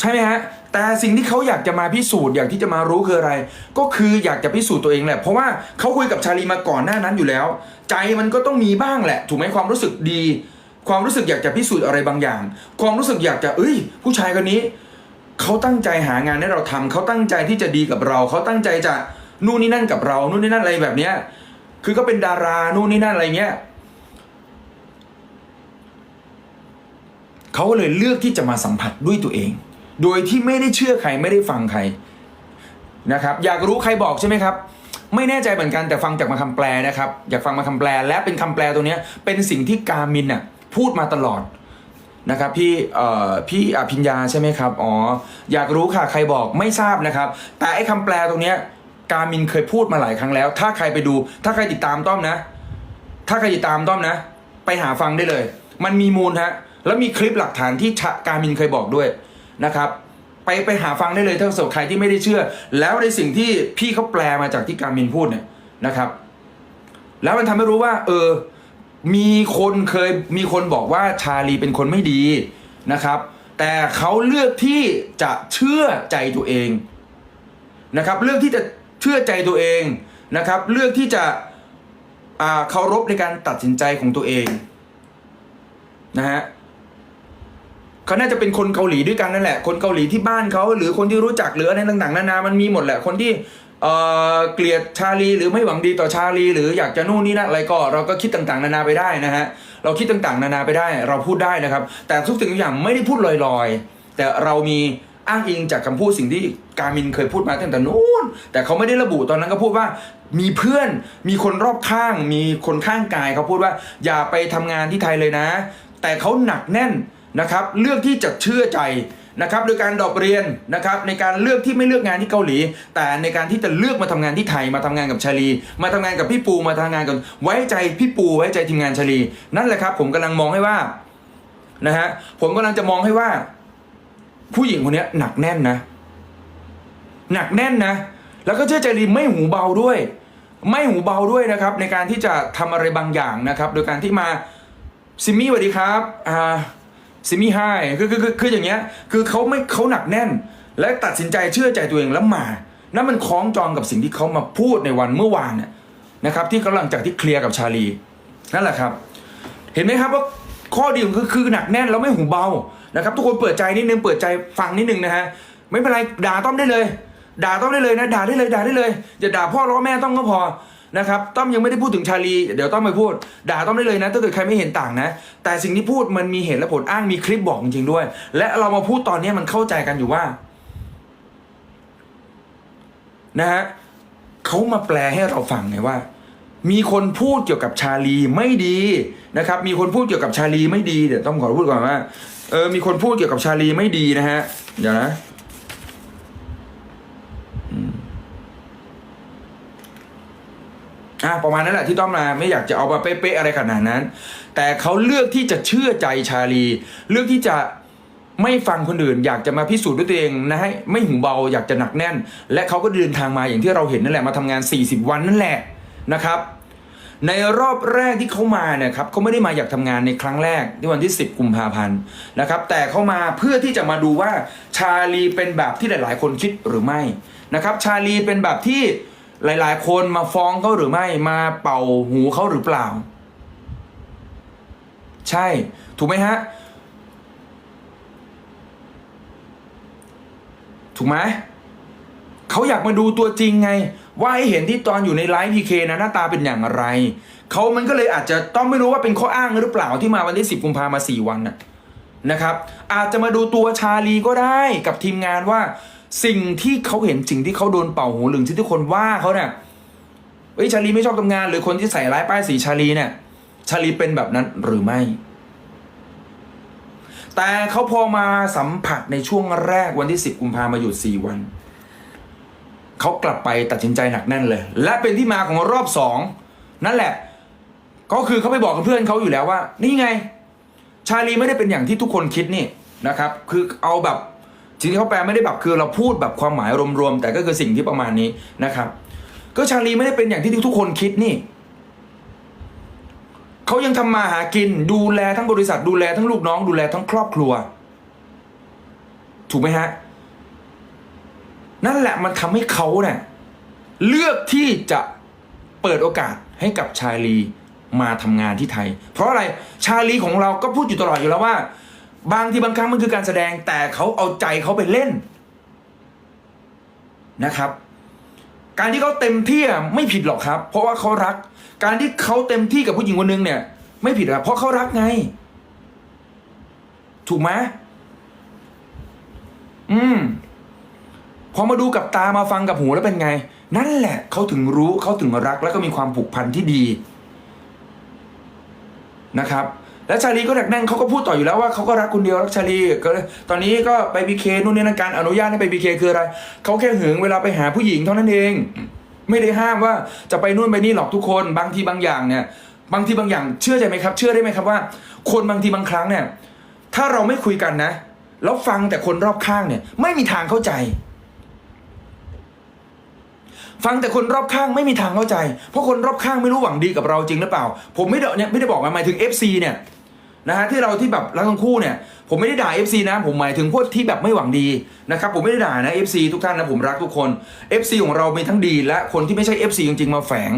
ใช่ไหมฮะ แต่สิ่งที่เขาอยากจะมาพิสูจน์อยากที่จะมารู้คืออะไร ก็คืออยากจะพิสูจน์ตัวเองแหละ เพราะว่าเขาคุยกับชาลีมาก่อนหน้านั้นอยู่แล้ว ใจมันก็ต้องมีบ้างแหละ ถูกไหมความรู้สึกดี ความรู้สึกอยากจะพิสูจน์อะไรบางอย่าง ความรู้สึกอยากจะเอ้ย ผู้ชายคนนี้เขาตั้งใจหางานให้เราทำเขาตั้งใจที่จะดีกับเรา เขาตั้งใจจะนู่นนี่นั่นกับเรา นู่นนี่นั่นอะไรแบบเนี้ย คือก็เป็นดารานู่นนี่นั่นอะไรเงี้ยเขาก็เลยเลือกที่จะมาสัมผัสด้วยตัวเอง โดยที่ไม่ได้เชื่อใครไม่ได้ฟังใครนะครับ อยากรู้ใครบอกใช่ไหมครับ ไม่แน่ใจเหมือนกันแต่ฟังจากมาคำแปลนะครับ อยากฟังมาคำแปลและเป็นคำแปลตรงเนี้เป็นสิ่งที่กามินน่ะพูดมาตลอดนะครับพี่พี่อภิญญาใช่ไหมครับอ๋ออยากรู้ค่ะใครบอกไม่ทราบนะครับ แต่ไอ้คำแปลตรงเนี้ยกามินเคยพูดมาหลายครั้งแล้ว ถ้าใครไปดู ถ้าใครติดตามต้อมนะ ถ้าใครติดตามต้อมนะ ไปหาฟังได้เลย มันมีมูลฮะแล้วมีคลิปหลักฐานที่กามินเคยบอกด้วย นะครับไปไปหาฟังได้เลยถ้าสำหรับใครที่ไม่ได้เชื่อ แล้วในสิ่งที่พี่เขาแปลมาจากที่การมินพูดเนี่ยนะครับ แล้วมันทำให้รู้ว่า เออ มีคนเคยมีคนบอกว่าชาลีเป็นคนไม่ดีนะครับ แต่เขาเลือกที่จะเชื่อใจตัวเองนะครับ เลือกที่จะเชื่อใจตัวเองนะครับ เลือกที่จะเคารพในการตัดสินใจของตัวเองนะฮะ เขาน่าจะเป็นคนเกาหลีด้วยกันนั่นแหละ คนเกาหลีที่บ้านเขาหรือคนที่รู้จักหรืออะไรต่างๆนานา มันมีหมดแหละ คนที่เออเกลียดชาลีหรือไม่หวังดีต่อชาลี หรืออยากจะนู่นนี่นั่นอะไรก็เราก็คิดต่างๆ นานาไปได้นะฮะเราคิดต่างๆ นานาไปได้ เราพูดได้นะครับ แต่ทุกสิ่งทุกอย่างไม่ได้พูดลอยๆ แต่เรามีอ้างอิงจากคำพูดสิ่งที่กามินเคยพูดมาตั้งแต่นู้นแต่เขาไม่ได้ระบุตอนนั้นก็พูดว่ามีเพื่อนมีคนรอบข้าง มีคนข้างกายเขาพูดว่าอย่าไปทำงานที่ไทยเลยนะ แต่เขาหนักแน่น นะครับเลือกที่จะเชื่อใจนะครับโดยการดรอปเรียนนะครับในการเลือกที่ไม่เลือกงานที่เกาหลี แต่ในการที่จะเลือกมาทำงานที่ไทยมาทำงานกับชาลี มาทำงานกับพี่ปูมาทำงานกับไว้ใจพี่ปูไว้ใจทีมงานชาลี นั่นแหละครับ ผมกำลังมองให้ว่านะฮะผมกำลังจะมองให้ว่า ผู้หญิงคนนี้หนักแน่นนะ หนักแน่นนะ แล้วก็เชื่อใจลีไม่หูเบาด้วย ไม่หูเบาด้วยนะครับ ในการที่จะทำอะไรบางอย่างนะครับ โดยการที่มาซิมมี่สวัสดีครับอ่า ซิมี่ไฮคือคือคือคืออย่างเงี้ยคือเขาไม่เขาหนักแน่น และตัดสินใจเชื่อใจตัวเองแล้วมา นั่นมันคล้องจองกับสิ่งที่เขามาพูดในวันเมื่อวานเนี่ยนะครับ ที่กำลังจากที่เคลียร์กับชาลี นั่นแหละครับ เห็นไหมครับว่าข้อดีของคือคือหนักแน่นแล้วไม่หูเบานะครับ ทุกคนเปิดใจนิดนึงเปิดใจฟังนิดนึงนะฮะไม่เป็นไรด่าต้อมได้เลย ด่าต้อมได้เลยนะด่าได้เลยด่าได้เลยอย่าด่าพ่อล้อแม่ต้องก็พอ นะครับต้อมยังไม่ได้พูดถึงชาลี เดี๋ยวต้อมไปพูด ด่าต้อมได้เลยนะ ถ้าเกิดใครไม่เห็นต่างนะ แต่สิ่งที่พูดมันมีเหตุและผลอ้างมีคลิปบอกจริงๆด้วย และเรามาพูดตอนนี้มันเข้าใจกันอยู่ว่านะฮะเขามาแปลให้เราฟังไงว่า มีคนพูดเกี่ยวกับชาลีไม่ดีนะครับ มีคนพูดเกี่ยวกับชาลีไม่ดีเดี๋ยวต้องขอพูดก่อนว่าเออมีคนพูดเกี่ยวกับชาลีไม่ดีนะฮะเดี๋ยวนะอืม อะประมาณนั้นแหละที่ต้องมาไม่อยากจะเอามาเป๊ะๆอะไรขนาดนั้น แต่เขาเลือกที่จะเชื่อใจชาลี เลือกที่จะไม่ฟังคนอื่น อยากจะมาพิสูจน์ด้วยตัวเองนะให้ไม่หูเบาอยากจะหนักแน่น และเขาก็เดินทางมาอย่างที่เราเห็นนั่นแหละมาทำงาน 40 วันนั่นแหละนะครับในรอบแรกที่เขามาเนี่ยครับเขาไม่ได้มาอยากทำงานในครั้งแรกที่วันที่ 10 กุมภาพันธ์นะครับ แต่เขามาเพื่อที่จะมาดูว่าชาลีเป็นแบบที่หลาย ๆ คนคิดหรือไม่นะครับ ชาลีเป็นแบบที่ หลาย ๆ คนมาฟ้องเขาหรือไม่มาเป่าหูเขาหรือเปล่า ใช่ถูกไหมฮะ ถูกไหมเขาอยากมาดูตัวจริงไง ว่าให้เห็นที่ตอนอยู่ในไลฟ์พีเคนะหน้าตาเป็นอย่างไรเขามันก็เลยอาจจะต้องไม่รู้ว่าเป็นข้ออ้างหรือเปล่าที่มาวันที่ 10 กุมภามาสี่วันน่ะนะครับ อาจจะมาดูตัวชาลีก็ได้กับทีมงานว่า สิ่งที่เขาเห็นสิ่งที่เขาโดนเป่าหูหรือที่ทุกคนว่าเขาเนี่ยเอ้ยชาลีไม่ชอบทำงาน หรือคนที่ใส่ร้ายป้ายสีชาลีเนี่ย ชาลีเป็นแบบนั้นหรือไม่ แต่เขาพอมาสัมผัสในช่วงแรกวันที่ 10 กุมภามาหยุด4วัน เขากลับไปตัดสินใจหนักแน่นเลย และเป็นที่มาของรอบสองนั่นแหละ ก็คือเขาไปบอกกับเพื่อนเขาอยู่แล้วว่า นี่ไง ชาลีไม่ได้เป็นอย่างที่ทุกคนคิดนี่นะครับ คือเอาแบบ สิ่งที่เขาแปลไม่ได้แบบคือเราพูดแบบความหมายรวมๆแต่ก็คือสิ่งที่ประมาณนี้นะครับ ก็ชาลีไม่ได้เป็นอย่างที่ทุกคนคิดนี่เขายังทำมาหากินดูแลทั้งบริษัทดูแลทั้งลูกน้องดูแลทั้งครอบครัว ถูกไหมฮะ นั่นแหละมันทำให้เขาเนี่ยเลือกที่จะเปิดโอกาสให้กับชาลีมาทำงานที่ไทย เพราะอะไรชาลีของเราก็พูดอยู่ตลอดอยู่แล้วว่า บางทีบางครั้งมันคือการแสดงแต่เขาเอาใจเขาไปเล่นนะครับ การที่เขาเต็มที่ไม่ผิดหรอกครับ เพราะว่าเขารัก การที่เขาเต็มที่กับผู้หญิงคนนึงเนี่ย ไม่ผิดครับเพราะเขารักไง ถูกไหมอืมพอมาดูกับตามาฟังกับหูแล้วเป็นไง นั่นแหละเขาถึงรู้เขาถึงรักแล้วก็มีความผูกพันที่ดีนะครับ และชาลีก็แดกแน่นเขาก็พูดต่ออยู่แล้วว่าเขาก็รักคนเดียวรักชาลีก็ตอนนี้ก็ไปบีเคนู่นนี่นั่นการอนุญาตให้ไปบีเคคืออะไรเขาแค่หึงเวลาไปหาผู้หญิงเท่านั้นเอง ไม่ได้ห้ามว่าจะไปนู่นไปนี่หรอกทุกคน บางทีบางอย่างเนี่ย บางทีบางอย่างเชื่อใจไหมครับ เชื่อได้ไหมครับว่า คนบางทีบางครั้งเนี่ย ถ้าเราไม่คุยกันนะแล้วฟังแต่คนรอบข้างเนี่ย ไม่มีทางเข้าใจ ฟังแต่คนรอบข้างไม่มีทางเข้าใจ เพราะคนรอบข้างไม่รู้หวังดีกับเราจริงหรือเปล่า ผมไม่ได้เนี่ยไม่ได้บอกมาหมายถึง FC เนี่ย นะฮะที่เราที่แบบรักทั้งคู่เนี่ยผมไม่ได้ด่า FC นะ ผมหมายถึงพวกที่แบบไม่หวังดีนะครับผมไม่ได้ด่านะ FC ทุกท่านนะผมรักทุกคน FC ของเรามีทั้งดี และคนที่ไม่ใช่ FC จริงๆมาแฝง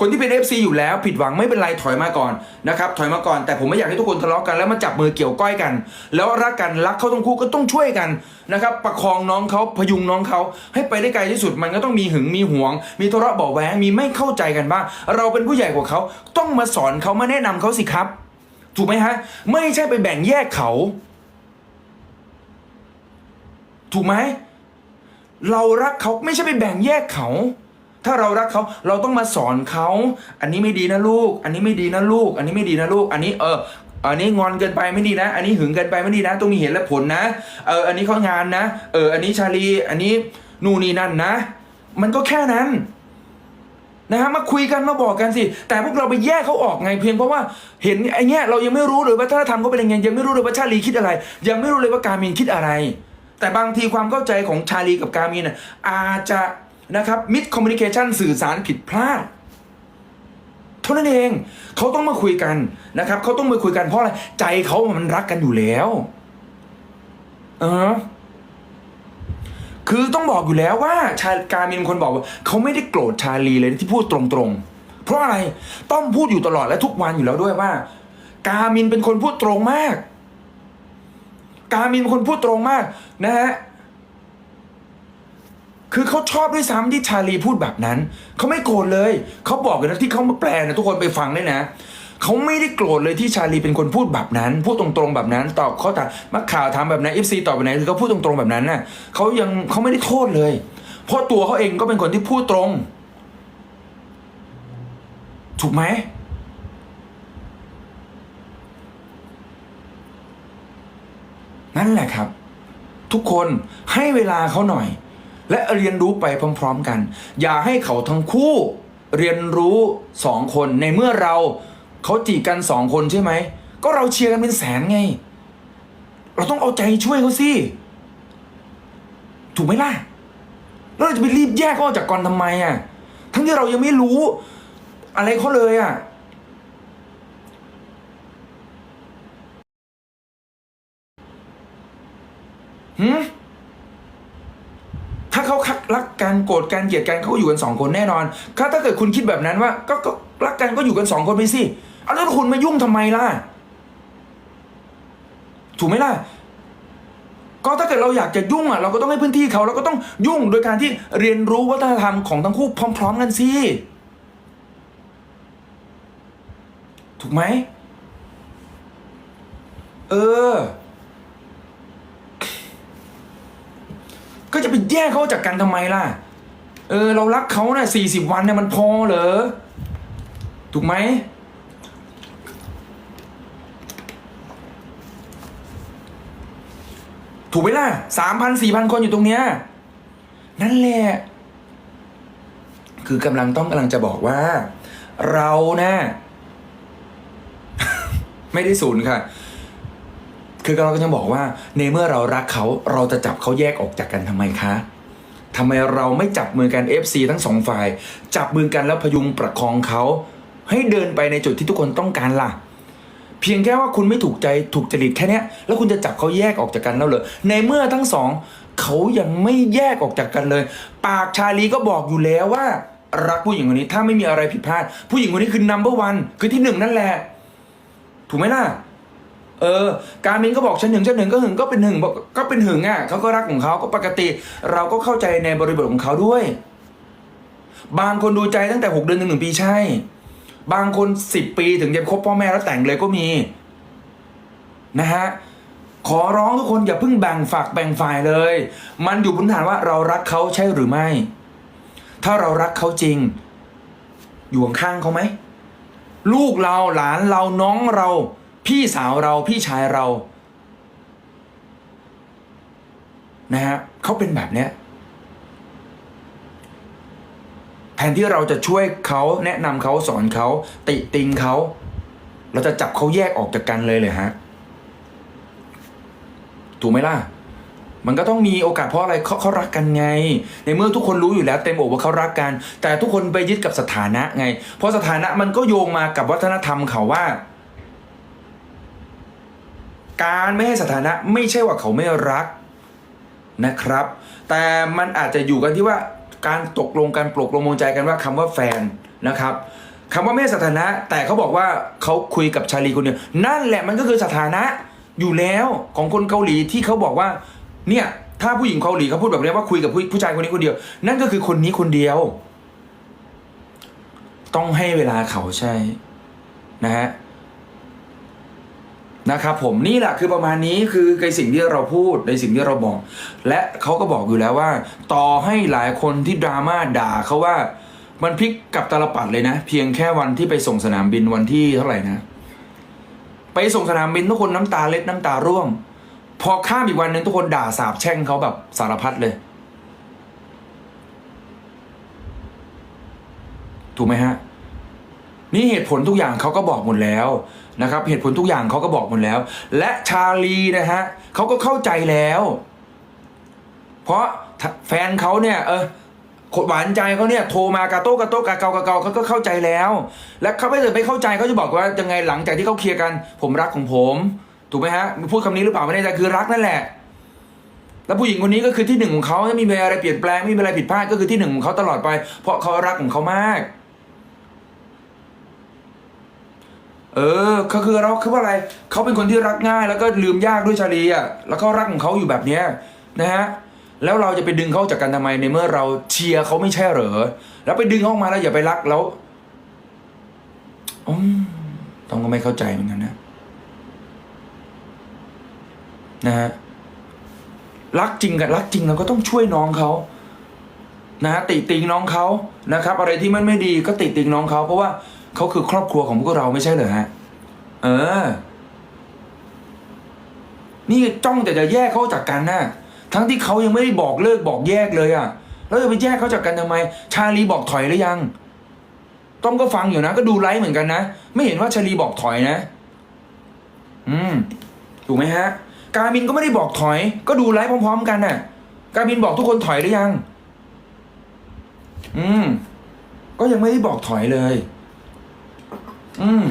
คนที่เป็น FC อยู่แล้วผิดหวังไม่เป็นไรถอยมาก่อนนะครับถอยมาก่อนแต่ผมไม่อยากให้ทุกคนทะเลาะกันแล้วมาจับมือเกี่ยวก้อยกัน แล้วรักกันรักเขาทั้งคู่ก็ต้องช่วยกันนะครับประคองน้องเขาพยุงน้องเขาให้ไปได้ไกลที่สุดมันก็ต้องมีหึงมีหวง มีทะเลาะเบาะแวงมีไม่เข้าใจกันบ้างเราเป็นผู้ใหญ่กว่าเขาต้องมาสอนเขามาแนะนำเขาสิครับ ถูกไหมฮะ ไม่ใช่ไปแบ่งแยกเขา ถูกไหม เรารักเขาไม่ใช่ไปแบ่งแยกเขา ถ้าเรารักเขาเราต้องมาสอนเขา อันนี้ไม่ดีนะลูก อันนี้ไม่ดีนะลูก อันนี้ไม่ดีนะลูก อันนี้เอออันนี้งอนเกินไปไม่ดีนะ อันนี้หึงเกินไปไม่ดีนะ ต้องมีเหตุและผลนะ เออ อันนี้เขางานนะ เออ อันนี้ชาลี อันนี้นู่นนี่นั่นนะ มันก็แค่นั้น นะฮะมาคุยกันมาบอกกันสิ แต่พวกเราไปแยกเขาออกไงเพียงเพราะว่าเห็นไอ้เนี้ยเรายังไม่รู้เลยว่าถ้าทำเขาเป็นยังไงยังไม่รู้เลยว่าชาลีคิดอะไร ยังไม่รู้เลยว่าการมินคิดอะไร แต่บางทีความเข้าใจของชาลีกับการมินน่ะอาจจะนะครับมิดคอมมิวนิเคชันสื่อสารผิดพลาดเท่านั้นเองเขาต้องมาคุยกันนะครับเขาต้องมาคุยกันเพราะอะไรใจเขามันรักกันอยู่แล้ว เออ คือต้องบอกอยู่แล้วว่าชาการมินเป็นคนบอกว่าเขาไม่ได้โกรธชาลีเลยที่พูดตรงๆ เพราะอะไรต้องพูดอยู่ตลอดและทุกวันอยู่แล้วด้วยว่า การมินเป็นคนพูดตรงมาก การมินเป็นคนพูดตรงมากนะฮะคือเขาชอบด้วยซ้ำที่ชาลีพูดแบบนั้น เขาไม่โกรธเลย เขาบอกเลยนะที่เขามาแปลนะทุกคนไปฟังได้นะ เขาไม่ได้โกรธเลยที่ชาลีเป็นคนพูดแบบนั้น พูดตรงๆแบบนั้น ตอบเขาถามนักข่าวถามแบบนั้นเอฟซีตอบแบบไหนคือเขาพูดตรงๆแบบนั้นน่ะเขายังเขาไม่ได้โทษเลย เพราะตัวเขาเองก็เป็นคนที่พูดตรง ถูกไหมนั่นแหละครับ ทุกคนให้เวลาเขาหน่อย และเรียนรู้ไปพร้อม ๆ กัน อย่าให้เขาทั้งคู่ เรียนรู้สองคนในเมื่อเรา เขาจีบกันสองคนใช่ไหม ก็เราเชียร์กันเป็นแสนไง เราต้องเอาใจช่วยเขาสิ ถูกไหมล่ะ แล้วเราจะไปรีบแยกเขาออกจากกอนทำไมอะ ทั้งที่เรายังไม่รู้ อะไรเขาเลยอะหืมถ้าเขาคักรักกันโกรธกันเกลียดกันเขาก็อยู่กันสองคนแน่นอนถ้าถ้าเกิดคุณคิดแบบนั้นว่า ก็ก็รักกันก็อยู่กันสองคนไปสิ แล้วคุณมายุ่งทำไมล่ะ ถูกไหมล่ะ ก็ถ้าเกิดเราอยากจะยุ่งอะ เราก็ต้องให้พื้นที่เขาเราก็ต้องยุ่งโดยการที่เรียนรู้วัฒนธรรมของทั้งคู่พร้อม ๆ กันสิถูกไหมเออ ก็จะไปแยกเขาจากกันทำไมล่ะ เออ เรารักเขานะ่ะสี่สิบวันเนี่ยมันพอเหรอ ถูกไหม ถูกไหมล่ะสามพันสี่พันคนอยู่ตรงเนี้ยนั่นแหละ คือกำลังต้องกำลังจะบอกว่า เรานะ ไม่ได้ศูนย์ค่ะ คือเราก็จะบอกว่า ในเมื่อเรารักเขาเราจะจับเขาแยกออกจากกันทำไมคะทำไมเราไม่จับมือกัน FC ทั้งสองฝ่าย จับมือกันแล้วพยุงประคองเขา ให้เดินไปในจุดที่ทุกคนต้องการล่ะ เพียงแค่ว่าคุณไม่ถูกใจถูกจริตแค่เนี้ยแล้วคุณจะจับเขาแยกออกจากกันแล้วเหรอในเมื่อทั้งสองเขายังไม่แยกออกจากกันเลย ปากชาลีก็บอกอยู่แล้วว่า รักผู้หญิงคนนี้ถ้าไม่มีอะไรผิดพลาด ผู้หญิงคนนี้คือ number one คือที่หนึ่งนั่นแหละ ถูกไหมล่ะ เออ การมินก็บอกฉันหึงฉันหึงก็หึงก็เป็นหึงกก็เป็นหึงอะเขาก็รักของเขาก็ปกติ เราก็เข้าใจในบริบทของเขาด้วย บางคนดูใจตั้งแต่หกเดือนถึงหนึ่งปีใช่ บางคนสิบปีถึงจะคบพ่อแม่แล้วแต่งเลยก็มี นะฮะขอร้องทุกคนอย่าเพิ่งแบ่งฝักแบ่งฝ่ายเลย มันอยู่บนฐานว่าเรารักเขาใช่หรือไม่ ถ้าเรารักเขาจริง อยู่ข้างเขาไหม ลูกเราหลานเราน้องเรา พี่สาวเราพี่ชายเรา นะฮะเขาเป็นแบบเนี้ย แทนที่เราจะช่วยเขาแนะนำเขาสอนเขาติติงเขา เราจะจับเขาแยกออกจากกันเลยเลยฮะ ถูกไหมล่ะ มันก็ต้องมีโอกาสเพราะอะไรเขาเขารักกันไง ในเมื่อทุกคนรู้อยู่แล้วเต็มอกว่าเขารักกัน แต่ทุกคนไปยึดกับสถานะไง เพราะสถานะมันก็โยงมากับวัฒนธรรมเขาว่า การไม่ให้สถานะไม่ใช่ว่าเขาไม่รักนะครับ แต่มันอาจจะอยู่กันที่ว่า การตกลงกันปลกลงมงใจกันว่าคำว่าแฟนนะครับคำว่าไม่สถานะ แต่เขาบอกว่าเขาคุยกับชาลีคนเดียวนั่นแหละมันก็คือสถานะอยู่แล้วของคนเกาหลีที่เขาบอกว่าเนี่ยถ้าผู้หญิงเกาหลีเขาพูดแบบนี้ว่าคุยกับผู้ผู้ชายคนนี้คนเดียว นั่นก็คือคนนี้คนเดียว ต้องให้เวลาเขาใช่ นะฮะ นะครับผมนี่แหละคือประมาณนี้คือในสิ่งที่เราพูดในสิ่งที่เราบอก และเขาก็บอกอยู่แล้วว่า ต่อให้หลายคนที่ดราม่าด่าเขาว่ามันพลิกกับตาลปัดเลยนะ เพียงแค่วันที่ไปส่งสนามบินวันที่เท่าไหร่นะ ไปส่งสนามบินทุกคนน้ำตาเล็ดน้ำตาร่วง พอข้ามอีกวันหนึ่งทุกคนด่าสาบแช่งเขาแบบสารพัดเลย ถูกไหมฮะ นี่เหตุผลทุกอย่างเขาก็บอกหมดแล้ว นะครับเหตุผลทุกอย่างเขาก็บอกหมดแล้ว และชาลีนะฮะเขาก็เข้าใจแล้ว เพราะแฟนเขาเนี่ยเออหวานใจเขาเนี่ยโทรมากาโต้กาโต้กาเกากาเกาเขาก็เข้าใจแล้ว และเขาไม่เกิดไม่เข้าใจเขาจะบอกว่ายังไงหลังจากที่เขาเคลียร์กัน ผมรักของผมถูกไหมฮะพูดคำนี้หรือเปล่าไม่แน่ใจคือรักนั่นแหละ แล้วผู้หญิงคนนี้ก็คือที่หนึ่งของเขาไม่มีอะไรเปลี่ยนแปลงไม่มีอะไรผิดพลาดก็คือที่หนึ่งของเขาตลอดไป เพราะเขารักของเขามาก เออเขาคือเราคือว่าอะไรเขาเป็นคนที่รักง่ายแล้วก็ลืมยากด้วยชาลีอะแล้วเขารักของเขาอยู่แบบเนี้ยนะฮะแล้วเราจะไปดึงเขาจากกันทำไมในเมื่อเราเชียร์เขาไม่ใช่เหรอแล้วไปดึงเขามาแล้วอย่าไปรักแล้วอืมต้องก็ไม่เข้าใจเหมือนกันนะนะฮะรักจริงกับรักจริงเราก็ต้องช่วยน้องเขานะฮะติติงน้องเขานะครับ อะไรที่มันไม่ดีก็ติติงน้องเขาเพราะว่า เขาคือครอบครัวของพวกเราไม่ใช่เหรอฮะ เออ นี่จ้องแต่จะแยกเขาจากกันนะทั้งที่เขายังไม่ได้บอกเลิกบอกแยกเลยอะ่ะ แล้วจะไปแยกเขาจากกันทำไม ชาลีบอกถอยหรือยัง ต้อมก็ฟังอยู่นะ ก็ดูไลฟ์เหมือนกันนะ ไม่เห็นว่าชาลีบอกถอยนะ อืม ถูกไหมฮะ การมินก็ไม่ได้บอกถอย ก็ดูไลฟ์พร้อม ๆ กันน่ะ การมินบอกทุกคนถอยหรือยัง อืม ก็ยังไม่ได้บอกถอยเลย อืม